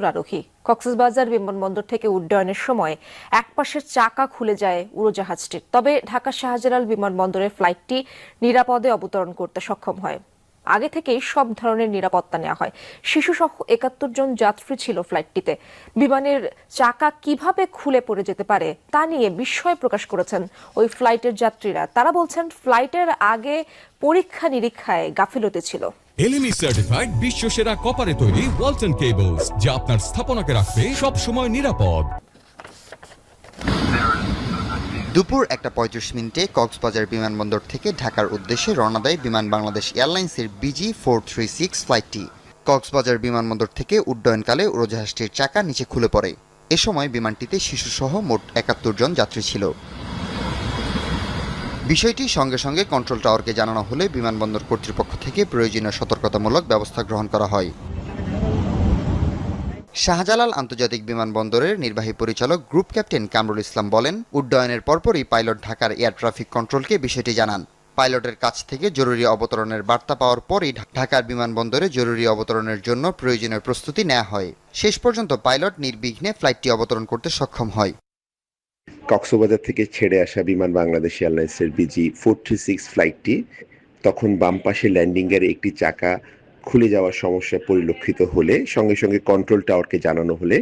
আরোহী। কক্সবাজার বিমানবন্দর থেকে উড্ডয়নের সময় একপাশের চাকা খুলে যায় উড়োজাহাজটির তবে ঢাকা শাহজালাল বিমানবন্দরের ফ্লাইটটি নিরাপদে অবতরণ করতে সক্ষম হয়। আগে থেকেই সব ধরনের নিরাপত্তা নেওয়া হয়। শিশু শিশুসহ একাত্তর জন যাত্রী ছিল ফ্লাইটটিতে। বিমানের চাকা কীভাবে খুলে পড়ে যেতে পারে তা নিয়ে বিস্ময় প্রকাশ করেছেন ওই ফ্লাইটের যাত্রীরা। তারা বলছেন, ফ্লাইটের আগে পরীক্ষা নিরীক্ষায় গাফিলতি ছিল। এলএমই সার্টিফাইড বিশ্ব সেরা কপারে তৈরি ওয়ালটন কেবলস যা আপনার স্থাপনাকে রাখবে সব সময় নিরাপদ। দুপুর একটা পঁয়ত্রিশ মিনিটে কক্সবাজার বিমানবন্দর থেকে ঢাকার উদ্দেশ্যে রওনা দেয় বিমান বাংলাদেশ এয়ারলাইন্সের বিজি ফোর থ্রি সিক্স ফ্লাইটটি। কক্সবাজার বিমানবন্দর থেকে উড্ডয়নকালে উড়োজাহাজটির চাকা নিচে খুলে পড়ে। এ সময় বিমানটিতে শিশুসহ মোট একাত্তর জন যাত্রী ছিল। বিষয়টি সঙ্গে সঙ্গে কন্ট্রোল টাওয়ারকে জানানো হলে বিমানবন্দর কর্তৃপক্ষ থেকে প্রয়োজনীয় সতর্কতামূলক ব্যবস্থা গ্রহণ করা হয়। শাহজালাল আন্তর্জাতিক বিমানবন্দরের নির্বাহী পরিচালক গ্রুপ ক্যাপ্টেন কামরুল ইসলাম বলেন, উড্ডয়নের পরপরই পাইলট ঢাকার এয়ার ট্রাফিক কন্ট্রোলকে বিষয়টি জানান। পাইলটের কাছ থেকে জরুরি অবতরণের বার্তা পাওয়ার পরই ঢাকার বিমানবন্দরে জরুরি অবতরণের জন্য প্রয়োজনীয় প্রস্তুতি নেওয়া হয়। শেষ পর্যন্ত পাইলট নির্বিঘ্নে ফ্লাইটটি অবতরণ করতে সক্ষম হয়। কক্সবাজার থেকে ছেড়ে আসা বিমান বাংলাদেশ এয়ারলাইন্সের B G four three six ফ্লাইটটি তখন বাম পাশে ল্যান্ডিংয়ের একটি চাকা খুলে যাওয়ার সমস্যা পরিলক্ষিত হলে, সঙ্গে সঙ্গে কন্ট্রোল টাওয়ারকে জানানো হলে,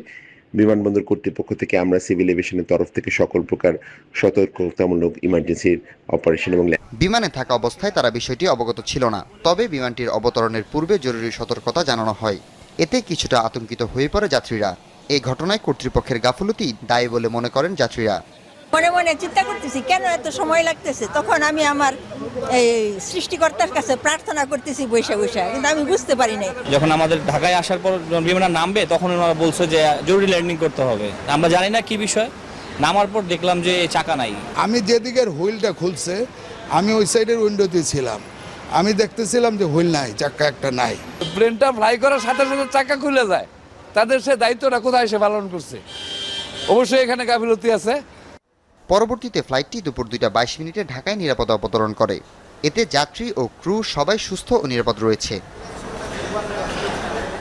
বিমানবন্দর কর্তৃপক্ষ থেকে আমরা সিভিল এভিয়েশনের তরফ থেকে সকল প্রকার সতর্কতামূলক ইমার্জেন্সির অপারেশন এবং বিমানে থাকা অবস্থায় তারা বিষয়টি অবগত ছিল না, তবে বিমানটির অবতরণের পূর্বে জরুরি সতর্কতা জানানো হয়। এতে কিছুটা আতঙ্কিত হয়ে পড়ে যাত্রীরা। এই ঘটনায় কর্তৃপক্ষের গাফলতি দায়ী বলে মনে করেন যাত্রীরা। মনে মনে চিন্তা করতেছি কেন এত সময় লাগতেছে? তখন আমি আমার এই সৃষ্টিকর্তার কাছে প্রার্থনা করতেছি বৈশা বৈশা কিন্তু আমি বুঝতে পারি নাই। যখন আমাদের ঢাকায় আসার পর যখন বিমানটা নামবে তখন ওনারা বলছে যে জরুরি ল্যান্ডিং করতে হবে। আমরা জানি না কি বিষয়। নামার পর দেখলাম যে চাকা নাই। আমি যেদিকের হুইলটা খুলছে আমি ওই সাইডের উইন্ডোতে ছিলাম। আমি দেখতেছিলাম যে হুইল নাই চাকা একটা নাই। প্লেনটা ফ্লাই করার সাথে সাথে চাকা খুলে যায়। তাদের সে দায়িত্বটা কোথায় সে পালন করছে? অবশ্যই এখানে গাফিলতি আছে। পরবর্তীতে ফ্লাইটটি দুপুর দুইটা বাইশ মিনিটে ঢাকায় নিরাপদ অবতরণ করে। এতে যাত্রী ও ক্রু সবাই সুস্থ ও নিরাপদ রয়েছে।